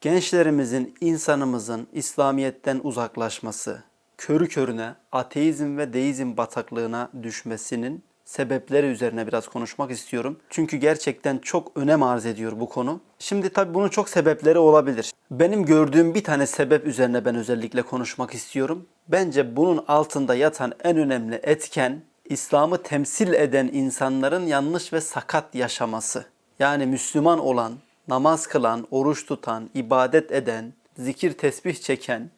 Gençlerimizin, insanımızın İslamiyet'ten uzaklaşması, körü körüne ateizm ve deizm bataklığına düşmesinin sebepleri üzerine biraz konuşmak istiyorum. Çünkü gerçekten çok önem arz ediyor bu konu. Şimdi tabii bunun çok sebepleri olabilir. Benim gördüğüm bir tane sebep üzerine ben özellikle konuşmak istiyorum. Bence bunun altında yatan en önemli etken İslam'ı temsil eden insanların yanlış ve sakat yaşaması. Yani Müslüman olan, namaz kılan, oruç tutan, ibadet eden, zikir tesbih çeken,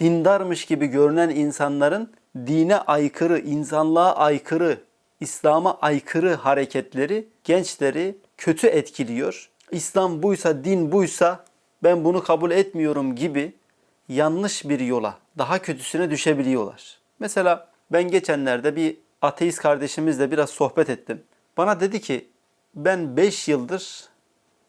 dindarmış gibi görünen insanların dine aykırı, insanlığa aykırı, İslam'a aykırı hareketleri gençleri kötü etkiliyor. İslam buysa, din buysa ben bunu kabul etmiyorum gibi yanlış bir yola, daha kötüsüne düşebiliyorlar. Mesela ben geçenlerde bir ateist kardeşimizle biraz sohbet ettim. Bana dedi ki ben 5 yıldır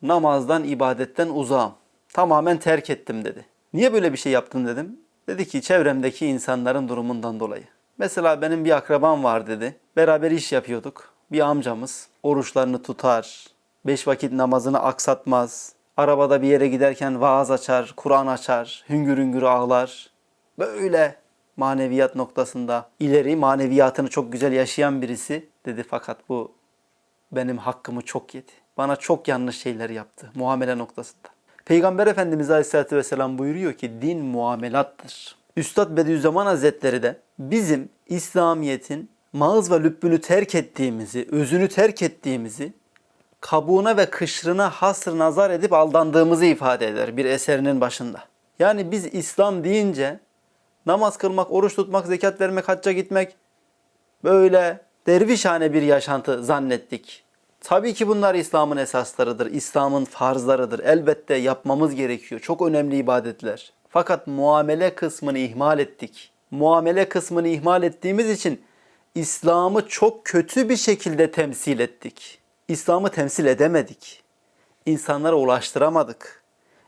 namazdan, ibadetten uzağım. Tamamen terk ettim dedi. Niye böyle bir şey yaptın dedim. Dedi ki çevremdeki insanların durumundan dolayı. Mesela benim bir akrabam var dedi. Beraber iş yapıyorduk. Bir amcamız oruçlarını tutar, beş vakit namazını aksatmaz. Arabada bir yere giderken vaaz açar, Kur'an açar, hüngür hüngür ağlar. Böyle maneviyat noktasında ileri maneviyatını çok güzel yaşayan birisi dedi fakat bu benim hakkımı çok yedi. Bana çok yanlış şeyler yaptı muamele noktasında. Peygamber Efendimiz Aleyhisselatü Vesselam buyuruyor ki din muamelattır. Üstad Bediüzzaman Hazretleri de bizim İslamiyet'in mağız ve lübbünü terk ettiğimizi, özünü terk ettiğimizi, kabuğuna ve kışrına hasr nazar edip aldandığımızı ifade eder bir eserinin başında. Yani biz İslam deyince namaz kılmak, oruç tutmak, zekat vermek, hacca gitmek böyle dervişhane bir yaşantı zannettik. Tabii ki bunlar İslam'ın esaslarıdır, İslam'ın farzlarıdır. Elbette yapmamız gerekiyor. Çok önemli ibadetler. Fakat muamele kısmını ihmal ettik. Muamele kısmını ihmal ettiğimiz için İslam'ı çok kötü bir şekilde temsil ettik. İslam'ı temsil edemedik. İnsanlara ulaştıramadık.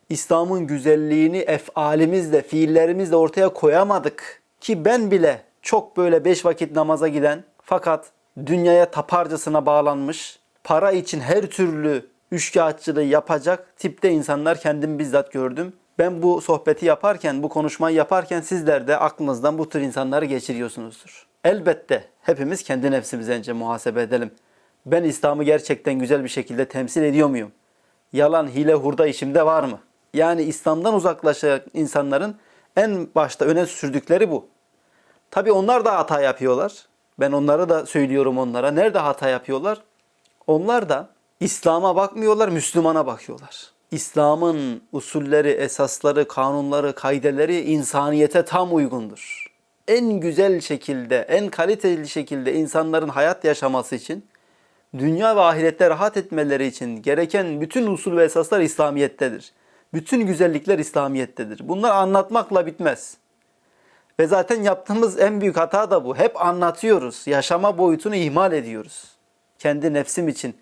İslam'ın güzelliğini efalimizle, fiillerimizle ortaya koyamadık. Ki ben bile çok böyle beş vakit namaza giden fakat dünyaya taparcasına bağlanmış, para için her türlü üçkağıtçılığı yapacak tipte insanlar kendim bizzat gördüm. Ben bu sohbeti yaparken, bu konuşmayı yaparken sizler de aklınızdan bu tür insanları geçiriyorsunuzdur. Elbette hepimiz kendi nefsimizi önce muhasebe edelim. Ben İslam'ı gerçekten güzel bir şekilde temsil ediyor muyum? Yalan, hile, hurda işimde var mı? Yani İslam'dan uzaklaşan insanların en başta öne sürdükleri bu. Tabii onlar da hata yapıyorlar. Ben onları da söylüyorum onlara. Nerede hata yapıyorlar? Onlar da İslam'a bakmıyorlar, Müslümana bakıyorlar. İslam'ın usulleri, esasları, kanunları, kaideleri insaniyete tam uygundur. En güzel şekilde, en kaliteli şekilde insanların hayat yaşaması için, dünya ve ahirette rahat etmeleri için gereken bütün usul ve esaslar İslamiyettedir. Bütün güzellikler İslamiyettedir. Bunlar anlatmakla bitmez. Ve zaten yaptığımız en büyük hata da bu. Hep anlatıyoruz. Yaşama boyutunu ihmal ediyoruz. Kendi nefsim için,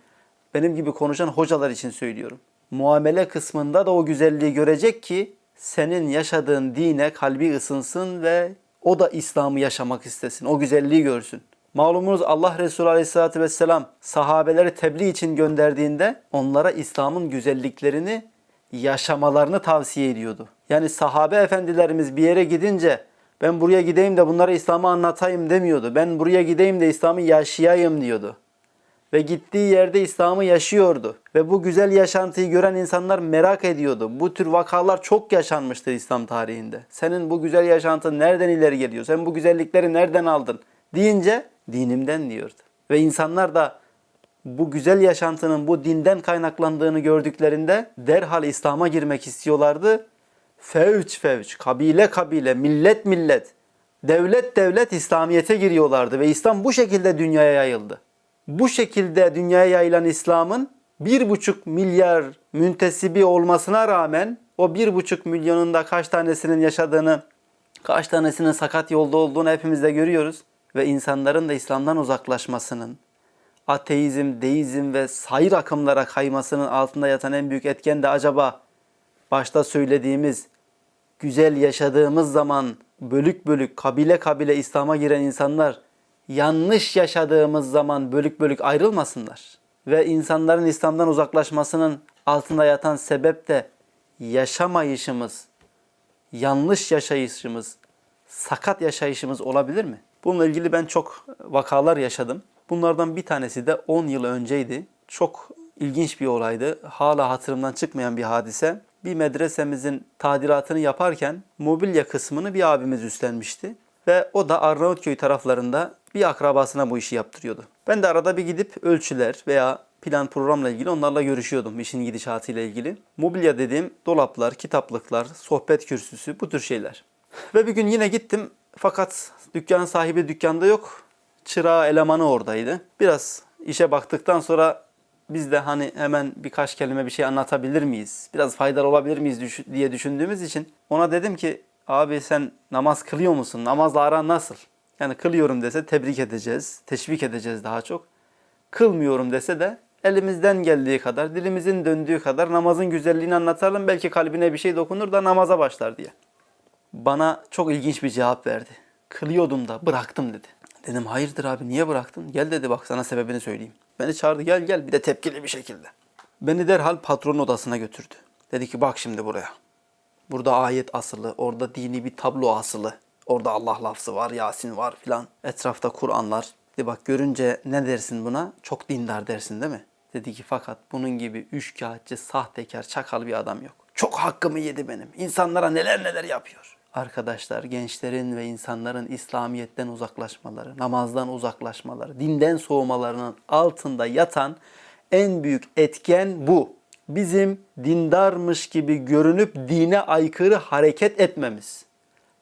benim gibi konuşan hocalar için söylüyorum. Muamele kısmında da o güzelliği görecek ki senin yaşadığın dine kalbi ısınsın ve o da İslam'ı yaşamak istesin. O güzelliği görsün. Malumunuz Allah Resulü Aleyhisselatü Vesselam sahabeleri tebliğ için gönderdiğinde onlara İslam'ın güzelliklerini yaşamalarını tavsiye ediyordu. Yani sahabe efendilerimiz bir yere gidince ben buraya gideyim de bunlara İslam'ı anlatayım demiyordu. Ben buraya gideyim de İslam'ı yaşayayım diyordu. Ve gittiği yerde İslam'ı yaşıyordu. Ve bu güzel yaşantıyı gören insanlar merak ediyordu. Bu tür vakalar çok yaşanmıştır İslam tarihinde. Senin bu güzel yaşantın nereden ileri geliyor? Sen bu güzellikleri nereden aldın? Deyince dinimden diyordu. Ve insanlar da bu güzel yaşantının bu dinden kaynaklandığını gördüklerinde derhal İslam'a girmek istiyorlardı. Fevç fevç, kabile kabile, millet millet, devlet devlet İslamiyet'e giriyorlardı ve İslam bu şekilde dünyaya yayıldı. Bu şekilde dünyaya yayılan İslam'ın bir buçuk milyar müntesibi olmasına rağmen o bir buçuk milyonunda kaç tanesinin yaşadığını, kaç tanesinin sakat yolda olduğunu hepimiz de görüyoruz. Ve insanların da İslam'dan uzaklaşmasının, ateizm, deizm ve sayır akımlara kaymasının altında yatan en büyük etken de acaba başta söylediğimiz güzel yaşadığımız zaman bölük bölük, kabile kabile İslam'a giren insanlar yanlış yaşadığımız zaman bölük bölük ayrılmasınlar. Ve insanların İslam'dan uzaklaşmasının altında yatan sebep de yaşamayışımız, yanlış yaşayışımız, sakat yaşayışımız olabilir mi? Bununla ilgili ben çok vakalar yaşadım. Bunlardan bir tanesi de 10 yıl önceydi. Çok ilginç bir olaydı. Hala hatırımdan çıkmayan bir hadise. Bir medresemizin tadilatını yaparken mobilya kısmını bir abimiz üstlenmişti. Ve o da Arnavutköy taraflarında bir akrabasına bu işi yaptırıyordu. Ben de arada bir gidip ölçüler veya plan programla ilgili onlarla görüşüyordum işin gidişatıyla ilgili. Mobilya dediğim dolaplar, kitaplıklar, sohbet kürsüsü bu tür şeyler. Ve bir gün yine gittim fakat dükkanın sahibi dükkanda yok. Çırağı elemanı oradaydı. Biraz işe baktıktan sonra biz de hani hemen birkaç kelime bir şey anlatabilir miyiz? Biraz faydalı olabilir miyiz diye düşündüğümüz için ona dedim ki abi sen namaz kılıyor musun? Namazla aran nasıl? Yani kılıyorum dese tebrik edeceğiz, teşvik edeceğiz daha çok. Kılmıyorum dese de elimizden geldiği kadar, dilimizin döndüğü kadar namazın güzelliğini anlatalım. Belki kalbine bir şey dokunur da namaza başlar diye. Bana çok ilginç bir cevap verdi. Kılıyordum da bıraktım dedi. Dedim hayırdır abi niye bıraktın? Gel dedi bak sana sebebini söyleyeyim. Beni çağırdı gel gel bir de tepkili bir şekilde. Beni derhal patronun odasına götürdü. Dedi ki bak şimdi buraya. Burada ayet asılı, orada dini bir tablo asılı. Orada Allah lafzı var, Yasin var filan. Etrafta Kur'anlar. Dedi bak görünce ne dersin buna? Çok dindar dersin değil mi? Dedi ki fakat bunun gibi üçkağıtçı, sahtekar, çakal bir adam yok. Çok hakkımı yedi benim. İnsanlara neler neler yapıyor. Arkadaşlar gençlerin ve insanların İslamiyet'ten uzaklaşmaları, namazdan uzaklaşmaları, dinden soğumalarının altında yatan en büyük etken bu. Bizim dindarmış gibi görünüp dine aykırı hareket etmemiz.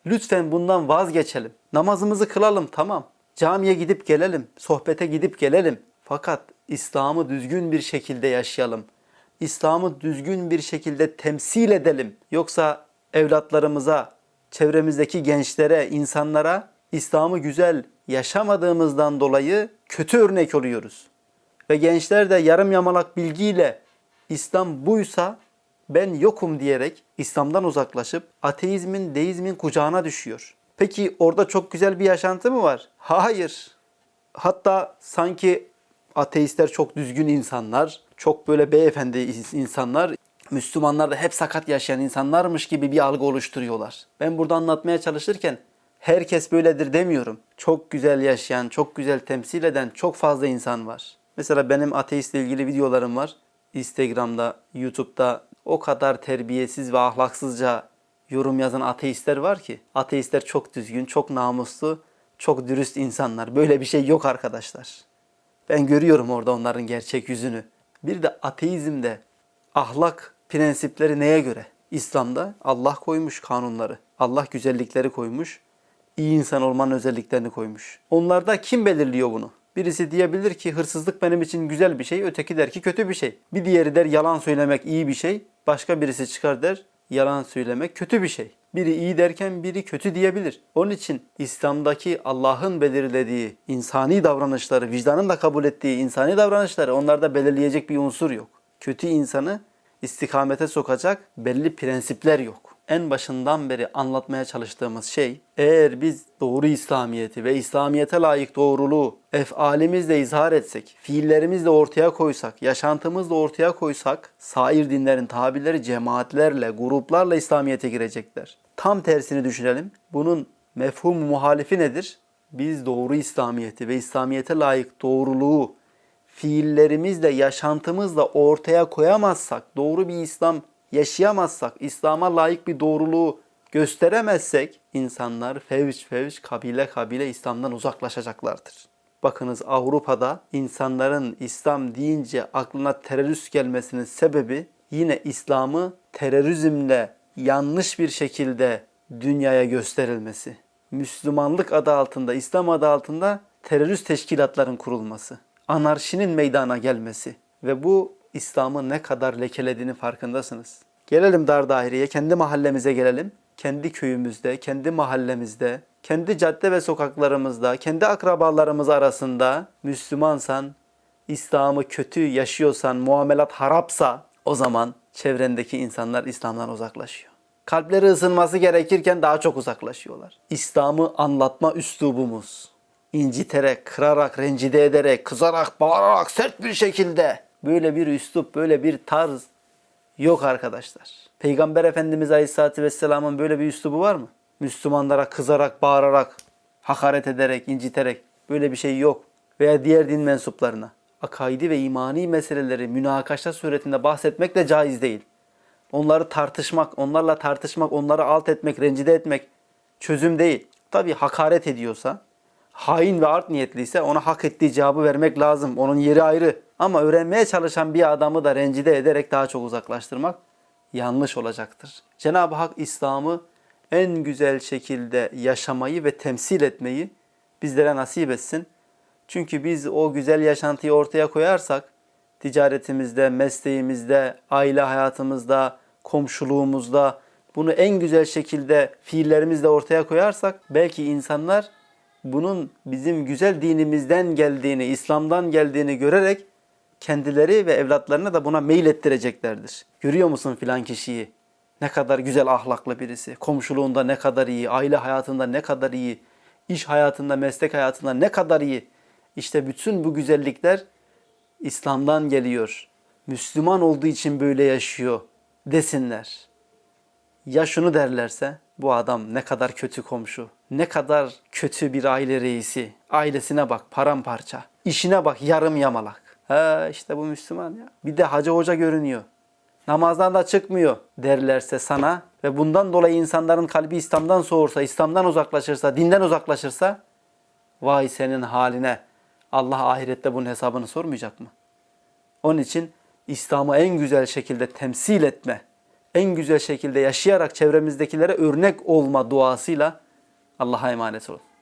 Lütfen bundan vazgeçelim. Namazımızı kılalım tamam. Camiye gidip gelelim, sohbete gidip gelelim. Fakat İslam'ı düzgün bir şekilde yaşayalım. İslam'ı düzgün bir şekilde temsil edelim. Yoksa evlatlarımıza, çevremizdeki gençlere, insanlara İslam'ı güzel yaşamadığımızdan dolayı kötü örnek oluyoruz. Ve gençler de yarım yamalak bilgiyle İslam buysa ben yokum diyerek İslam'dan uzaklaşıp ateizmin, deizmin kucağına düşüyor. Peki orada çok güzel bir yaşantı mı var? Hayır. Hatta sanki ateistler çok düzgün insanlar, çok böyle beyefendi insanlar, Müslümanlar da hep sakat yaşayan insanlarmış gibi bir algı oluşturuyorlar. Ben burada anlatmaya çalışırken herkes böyledir demiyorum. Çok güzel yaşayan, çok güzel temsil eden çok fazla insan var. Mesela benim ateistle ilgili videolarım var. Instagram'da, YouTube'da o kadar terbiyesiz ve ahlaksızca yorum yazan ateistler var ki. Ateistler çok düzgün, çok namuslu, çok dürüst insanlar. Böyle bir şey yok arkadaşlar. Ben görüyorum orada onların gerçek yüzünü. Bir de ateizmde ahlak prensipleri neye göre? İslam'da Allah koymuş kanunları. Allah güzellikleri koymuş. iyi insan olmanın özelliklerini koymuş. Onlarda kim belirliyor bunu? Birisi diyebilir ki hırsızlık benim için güzel bir şey, öteki der ki kötü bir şey. Bir diğeri der yalan söylemek iyi bir şey, başka birisi çıkar der yalan söylemek kötü bir şey. Biri iyi derken biri kötü diyebilir. Onun için İslam'daki Allah'ın belirlediği insani davranışları, vicdanın da kabul ettiği insani davranışları onlarda belirleyecek bir unsur yok. Kötü insanı istikamete sokacak belli prensipler yok. En başından beri anlatmaya çalıştığımız şey eğer biz doğru İslamiyeti ve İslamiyete layık doğruluğu efalimizle izhar etsek, fiillerimizle ortaya koysak, yaşantımızla ortaya koysak sair dinlerin tabirleri cemaatlerle, gruplarla İslamiyete girecekler. Tam tersini düşünelim. Bunun mefhum muhalifi nedir? Biz doğru İslamiyeti ve İslamiyete layık doğruluğu fiillerimizle, yaşantımızla ortaya koyamazsak, doğru bir İslam yaşayamazsak, İslam'a layık bir doğruluğu gösteremezsek insanlar fevç fevç, kabile kabile İslam'dan uzaklaşacaklardır. Bakınız Avrupa'da insanların İslam deyince aklına terörist gelmesinin sebebi yine İslam'ı terörizmle yanlış bir şekilde dünyaya gösterilmesi. Müslümanlık adı altında, İslam adı altında terörist teşkilatların kurulması anarşinin meydana gelmesi ve bu İslam'ı ne kadar lekelediğini farkındasınız. Gelelim dar daireye, kendi mahallemize gelelim. Kendi köyümüzde, kendi mahallemizde, kendi cadde ve sokaklarımızda, kendi akrabalarımız arasında Müslümansan, İslam'ı kötü yaşıyorsan, muamelat harapsa o zaman çevrendeki insanlar İslam'dan uzaklaşıyor. Kalpleri ısınması gerekirken daha çok uzaklaşıyorlar. İslam'ı anlatma üslubumuz, inciterek, kırarak, rencide ederek, kızarak, bağırarak, sert bir şekilde böyle bir üslup, böyle bir tarz Yok arkadaşlar. Peygamber Efendimiz Aleyhisselatü Vesselam'ın böyle bir üslubu var mı? Müslümanlara kızarak, bağırarak, hakaret ederek, inciterek böyle bir şey yok. Veya diğer din mensuplarına. Akaidi ve imani meseleleri münakaşa suretinde bahsetmek de caiz değil. Onları tartışmak, onlarla tartışmak, onları alt etmek, rencide etmek çözüm değil. Tabi hakaret ediyorsa, hain ve art niyetliyse ona hak ettiği cevabı vermek lazım. Onun yeri ayrı. Ama öğrenmeye çalışan bir adamı da rencide ederek daha çok uzaklaştırmak yanlış olacaktır. Cenab-ı Hak İslam'ı en güzel şekilde yaşamayı ve temsil etmeyi bizlere nasip etsin. Çünkü biz o güzel yaşantıyı ortaya koyarsak ticaretimizde, mesleğimizde, aile hayatımızda, komşuluğumuzda bunu en güzel şekilde fiillerimizle ortaya koyarsak belki insanlar bunun bizim güzel dinimizden geldiğini, İslam'dan geldiğini görerek kendileri ve evlatlarına da buna meyil ettireceklerdir. Görüyor musun filan kişiyi? Ne kadar güzel ahlaklı birisi. Komşuluğunda ne kadar iyi, aile hayatında ne kadar iyi, iş hayatında, meslek hayatında ne kadar iyi. İşte bütün bu güzellikler İslam'dan geliyor. Müslüman olduğu için böyle yaşıyor desinler. Ya şunu derlerse bu adam ne kadar kötü komşu, ne kadar kötü bir aile reisi. Ailesine bak paramparça, işine bak yarım yamalak. Ha işte bu Müslüman ya. Bir de hacı hoca görünüyor. Namazdan da çıkmıyor derlerse sana ve bundan dolayı insanların kalbi İslam'dan soğursa, İslam'dan uzaklaşırsa, dinden uzaklaşırsa vay senin haline. Allah ahirette bunun hesabını sormayacak mı? Onun için İslam'ı en güzel şekilde temsil etme, en güzel şekilde yaşayarak çevremizdekilere örnek olma duasıyla الله هاي مالته.